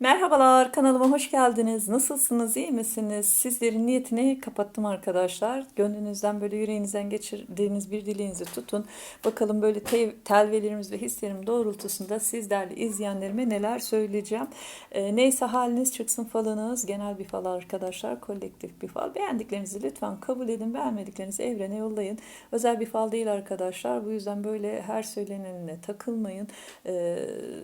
Merhabalar, kanalıma hoş geldiniz. Nasılsınız, iyi misiniz? Sizlerin niyetini kapattım arkadaşlar. Gönlünüzden böyle yüreğinizden geçirdiğiniz bir dileğinizi tutun. Bakalım böyle te- telvelerimiz ve hislerim doğrultusunda siz değerli izleyenlerime neler söyleyeceğim. Ee, neyse haliniz çıksın falınız. Genel bir fal arkadaşlar, kolektif bir fal. Beğendiklerinizi lütfen kabul edin, beğenmediklerinizi evrene yollayın. Özel bir fal değil arkadaşlar. Bu yüzden böyle her söylenenine takılmayın. Ee,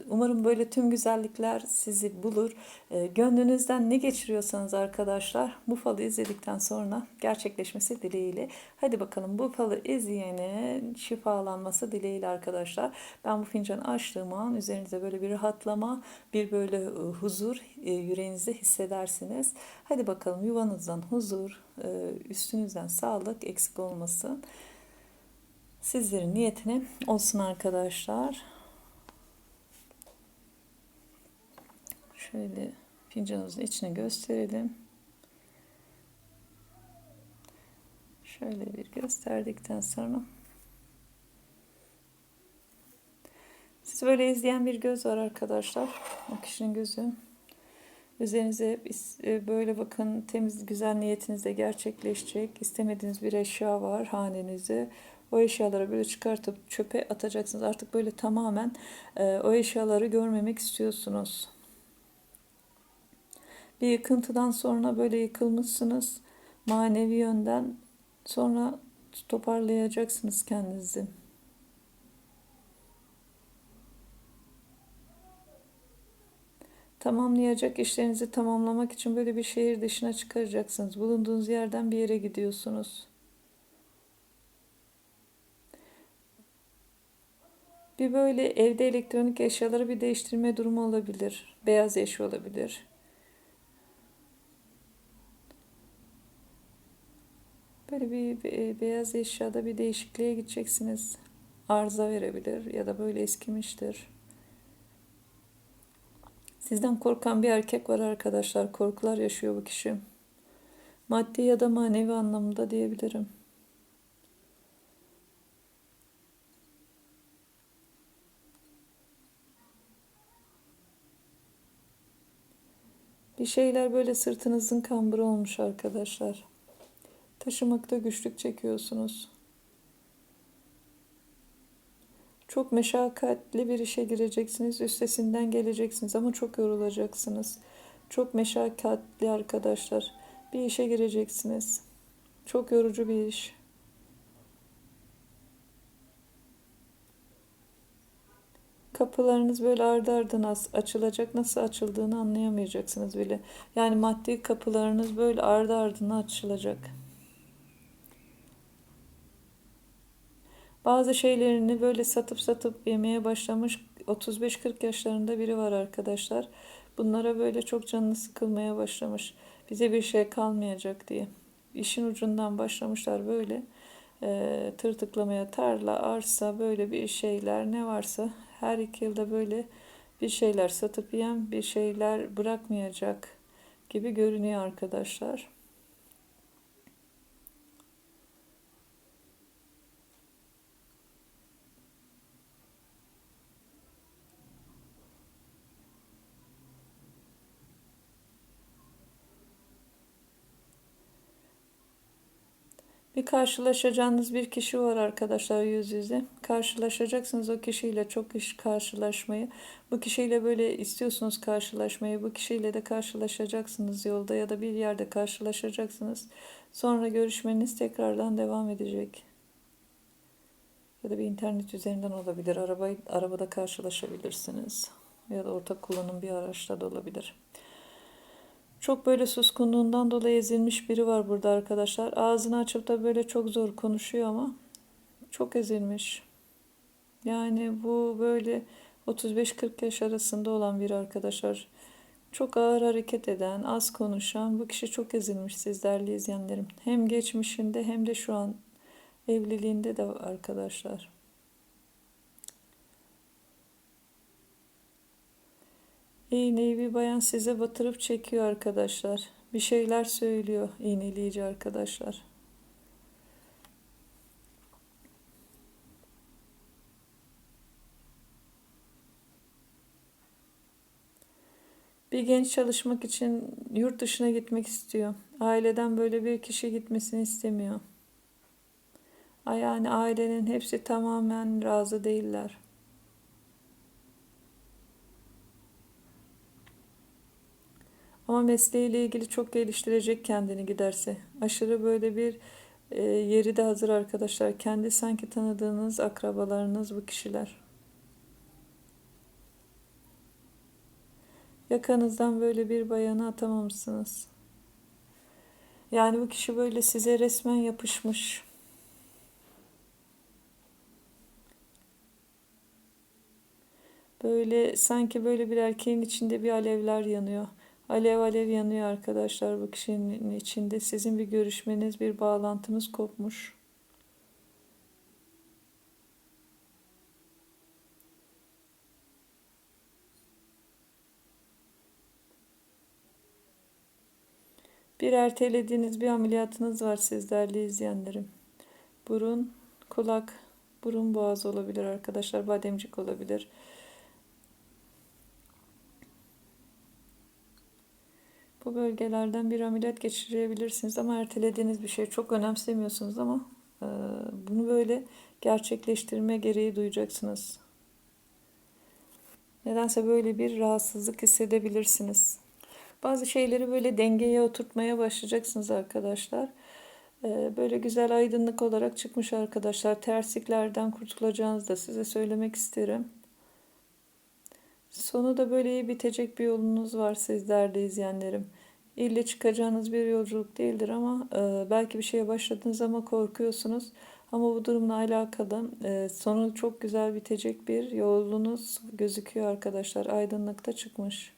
umarım böyle tüm güzellikler sizi bulur. E, gönlünüzden ne geçiriyorsanız arkadaşlar bu falı izledikten sonra gerçekleşmesi dileğiyle. Hadi bakalım bu falı izleyenin şifalanması dileğiyle arkadaşlar. Ben bu fincanı açtığım an üzerinize böyle bir rahatlama, bir böyle e, huzur e, yüreğinizde hissedersiniz. Hadi bakalım yuvanızdan huzur, e, üstünüzden sağlık eksik olmasın. Sizlerin niyetine olsun arkadaşlar. Şöyle fincanımızın içine gösterelim. Şöyle bir gösterdikten sonra siz böyle izleyen bir göz var arkadaşlar. O kişinin gözü. Üzerinize e, böyle bakın temiz güzel niyetinizde gerçekleşecek. İstemediğiniz bir eşya var hanenizde. O eşyaları böyle çıkartıp çöpe atacaksınız. Artık böyle tamamen e, o eşyaları görmemek istiyorsunuz. Bir yıkıntıdan sonra böyle yıkılmışsınız. Manevi yönden sonra toparlayacaksınız kendinizi. Tamamlayacak işlerinizi tamamlamak için böyle bir şehir dışına çıkaracaksınız. Bulunduğunuz yerden bir yere gidiyorsunuz. Bir böyle evde elektronik eşyaları bir değiştirme durumu olabilir. Beyaz eşya olabilir. Böyle bir beyaz eşyada bir değişikliğe gideceksiniz. Arıza verebilir ya da böyle eskimiştir. Sizden korkan bir erkek var arkadaşlar. Korkular yaşıyor bu kişi. Maddi ya da manevi anlamda diyebilirim. Bir şeyler böyle sırtınızın kamburu olmuş arkadaşlar. Taşımakta güçlük çekiyorsunuz. Çok meşakkatli bir işe gireceksiniz, üstesinden geleceksiniz ama çok yorulacaksınız. Çok meşakkatli arkadaşlar. Bir işe gireceksiniz. Çok yorucu bir iş. Kapılarınız böyle ardı ardına açılacak. Nasıl açıldığını anlayamayacaksınız bile. Yani maddi kapılarınız böyle ardı ardına açılacak. Bazı şeylerini böyle satıp satıp yemeye başlamış 35-40 yaşlarında biri var arkadaşlar. Bunlara böyle çok canını sıkılmaya başlamış. Bize bir şey kalmayacak diye. İşin ucundan başlamışlar böyle e, tırtıklamaya tarla, arsa böyle bir şeyler ne varsa her iki yılda böyle bir şeyler satıp yiyen bir şeyler bırakmayacak gibi görünüyor arkadaşlar. Bir karşılaşacağınız bir kişi var arkadaşlar yüz yüze. Karşılaşacaksınız o kişiyle çok iş karşılaşmayı. Bu kişiyle böyle istiyorsunuz karşılaşmayı. Bu kişiyle de karşılaşacaksınız yolda ya da bir yerde karşılaşacaksınız. Sonra görüşmeniz tekrardan devam edecek. Ya da bir internet üzerinden olabilir. Arabayı, arabada karşılaşabilirsiniz. Ya da ortak kullanım bir araçta da olabilir. Çok böyle suskunluğundan dolayı ezilmiş biri var burada arkadaşlar. Ağzını açıp da böyle çok zor konuşuyor ama çok ezilmiş. Yani bu böyle 35-40 yaş arasında olan bir arkadaşlar. Çok ağır hareket eden, az konuşan bu kişi çok ezilmiş siz değerli izleyenlerim. Hem geçmişinde hem de şu an evliliğinde de arkadaşlar. İğneyi bayan size batırıp çekiyor arkadaşlar. Bir şeyler söylüyor iğneleyici arkadaşlar. Bir genç çalışmak için yurt dışına gitmek istiyor. Aileden böyle bir kişi gitmesini istemiyor. Yani ailenin hepsi tamamen razı değiller. Ama mesleğiyle ilgili çok geliştirecek kendini giderse. Aşırı böyle bir e, yeri de hazır arkadaşlar. Kendi sanki tanıdığınız akrabalarınız bu kişiler. Yakanızdan böyle bir bayanı atamamışsınız. Yani bu kişi böyle size resmen yapışmış. Böyle sanki böyle bir erkeğin içinde bir alevler yanıyor. Alev alev yanıyor arkadaşlar bu kişinin içinde. Sizin bir görüşmeniz, bir bağlantınız kopmuş. Bir ertelediğiniz bir ameliyatınız var sizlerle izleyenlerim. Burun, kulak, burun boğaz olabilir arkadaşlar. Bademcik olabilir. Bölgelerden bir ameliyat geçirebilirsiniz ama ertelediğiniz bir şey çok önemsemiyorsunuz ama e, bunu böyle gerçekleştirme gereği duyacaksınız. Nedense böyle bir rahatsızlık hissedebilirsiniz. Bazı şeyleri böyle dengeye oturtmaya başlayacaksınız arkadaşlar. E, böyle güzel aydınlık olarak çıkmış arkadaşlar. Tersliklerden kurtulacağınızı da size söylemek isterim. Sonu da böyle iyi bitecek bir yolunuz var sizlerde izleyenlerim. İlle çıkacağınız bir yolculuk değildir ama e, belki bir şeye başladınız ama korkuyorsunuz. Ama bu durumla alakalı e, sonu çok güzel bitecek bir yolunuz gözüküyor arkadaşlar. Aydınlıkta çıkmış.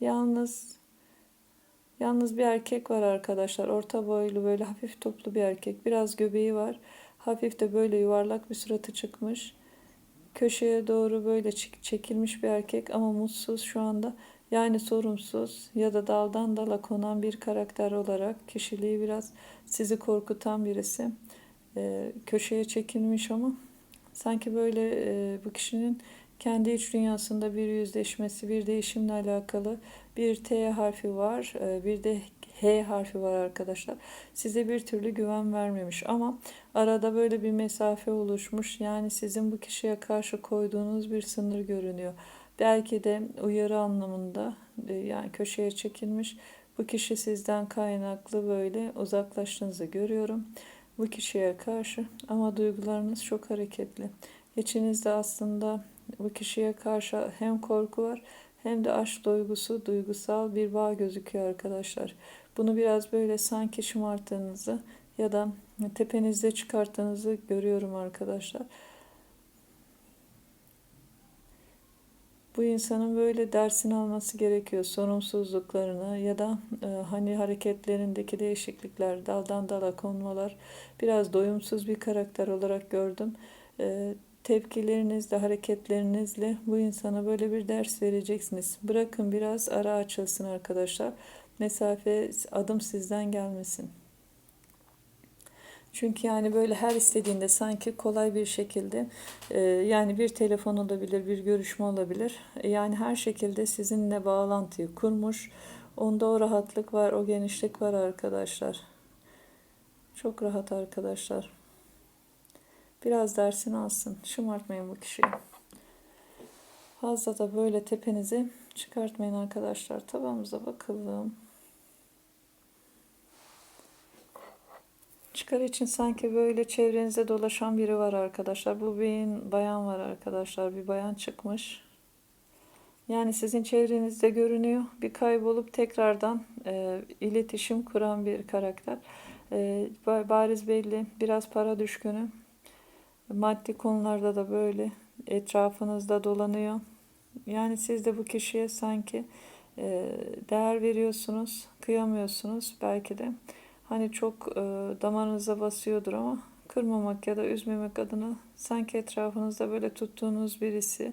Yalnız yalnız bir erkek var arkadaşlar. Orta boylu böyle hafif toplu bir erkek. Biraz göbeği var. Hafif de böyle yuvarlak bir suratı çıkmış köşeye doğru böyle çekilmiş bir erkek ama mutsuz şu anda. Yani sorumsuz ya da daldan dala konan bir karakter olarak kişiliği biraz sizi korkutan birisi. E, köşeye çekilmiş ama sanki böyle e, bu kişinin kendi iç dünyasında bir yüzleşmesi, bir değişimle alakalı bir T harfi var, e, bir de H harfi var arkadaşlar. Size bir türlü güven vermemiş ama arada böyle bir mesafe oluşmuş. Yani sizin bu kişiye karşı koyduğunuz bir sınır görünüyor. Belki de uyarı anlamında e, yani köşeye çekilmiş. Bu kişi sizden kaynaklı böyle uzaklaştığınızı görüyorum. Bu kişiye karşı ama duygularınız çok hareketli. İçinizde aslında bu kişiye karşı hem korku var hem de aşk duygusu, duygusal bir bağ gözüküyor arkadaşlar. Bunu biraz böyle sanki şımarttığınızı ya da tepenizde çıkarttığınızı görüyorum arkadaşlar. Bu insanın böyle dersini alması gerekiyor. Sorumsuzluklarını ya da e, hani hareketlerindeki değişiklikler, daldan dala konmalar biraz doyumsuz bir karakter olarak gördüm. E, tepkilerinizle, hareketlerinizle bu insana böyle bir ders vereceksiniz. Bırakın biraz ara açılsın arkadaşlar mesafe adım sizden gelmesin. Çünkü yani böyle her istediğinde sanki kolay bir şekilde e, yani bir telefon olabilir, bir görüşme olabilir. E, yani her şekilde sizinle bağlantıyı kurmuş. Onda o rahatlık var, o genişlik var arkadaşlar. Çok rahat arkadaşlar. Biraz dersini alsın. Şımartmayın bu kişiyi. Fazla da böyle tepenizi çıkartmayın arkadaşlar. Tabağımıza bakalım. Çıkar için sanki böyle çevrenizde dolaşan biri var arkadaşlar. Bu bir bayan var arkadaşlar. Bir bayan çıkmış. Yani sizin çevrenizde görünüyor. Bir kaybolup tekrardan e, iletişim kuran bir karakter. E, bariz belli. Biraz para düşkünü. Maddi konularda da böyle etrafınızda dolanıyor. Yani siz de bu kişiye sanki e, değer veriyorsunuz, kıyamıyorsunuz belki de. Hani çok e, damarınıza basıyordur ama kırmamak ya da üzmemek adına sanki etrafınızda böyle tuttuğunuz birisi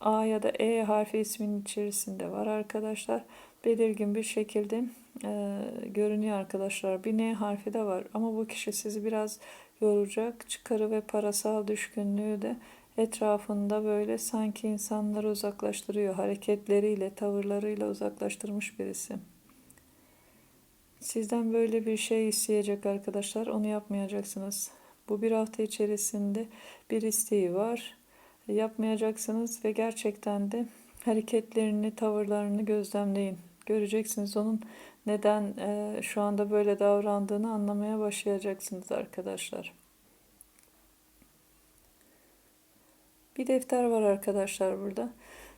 A ya da E harfi isminin içerisinde var arkadaşlar. Belirgin bir şekilde e, görünüyor arkadaşlar. Bir N harfi de var ama bu kişi sizi biraz yoracak. Çıkarı ve parasal düşkünlüğü de etrafında böyle sanki insanları uzaklaştırıyor. Hareketleriyle, tavırlarıyla uzaklaştırmış birisi. Sizden böyle bir şey isteyecek arkadaşlar. Onu yapmayacaksınız. Bu bir hafta içerisinde bir isteği var. Yapmayacaksınız ve gerçekten de hareketlerini, tavırlarını gözlemleyin. Göreceksiniz onun neden e, şu anda böyle davrandığını anlamaya başlayacaksınız arkadaşlar. Bir defter var arkadaşlar burada.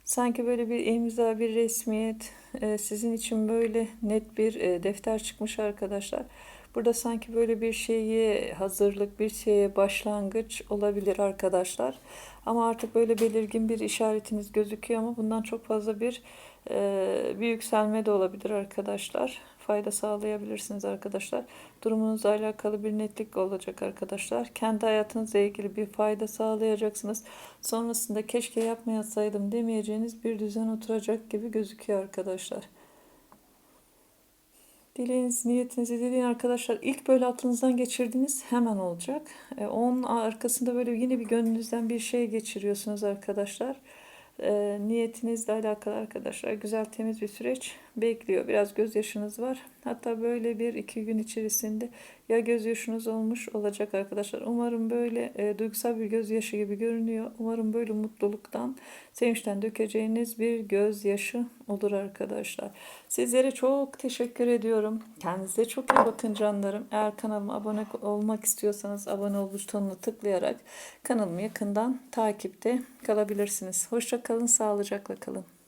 Sanki böyle bir imza, bir resmiyet e, sizin için böyle net bir e, defter çıkmış arkadaşlar. Burada sanki böyle bir şeye hazırlık, bir şeye başlangıç olabilir arkadaşlar. Ama artık böyle belirgin bir işaretiniz gözüküyor ama bundan çok fazla bir e, bir yükselme de olabilir arkadaşlar. Fayda sağlayabilirsiniz arkadaşlar. Durumunuzla alakalı bir netlik olacak arkadaşlar. Kendi hayatınızla ilgili bir fayda sağlayacaksınız. Sonrasında keşke yapmayasaydım demeyeceğiniz bir düzen oturacak gibi gözüküyor arkadaşlar. Dileğiniz, niyetinizi dileyin arkadaşlar. İlk böyle aklınızdan geçirdiğiniz hemen olacak. E, onun arkasında böyle yine bir gönlünüzden bir şey geçiriyorsunuz arkadaşlar. E, niyetinizle alakalı arkadaşlar güzel temiz bir süreç bekliyor. Biraz gözyaşınız var. Hatta böyle bir iki gün içerisinde ya gözyaşınız olmuş olacak arkadaşlar. Umarım böyle e, duygusal bir gözyaşı gibi görünüyor. Umarım böyle mutluluktan, sevinçten dökeceğiniz bir gözyaşı olur arkadaşlar. Sizlere çok teşekkür ediyorum. Kendinize çok iyi bakın canlarım. Eğer kanalıma abone olmak istiyorsanız abone ol butonuna tıklayarak kanalımı yakından takipte kalabilirsiniz. Hoşça kalın, sağlıcakla kalın.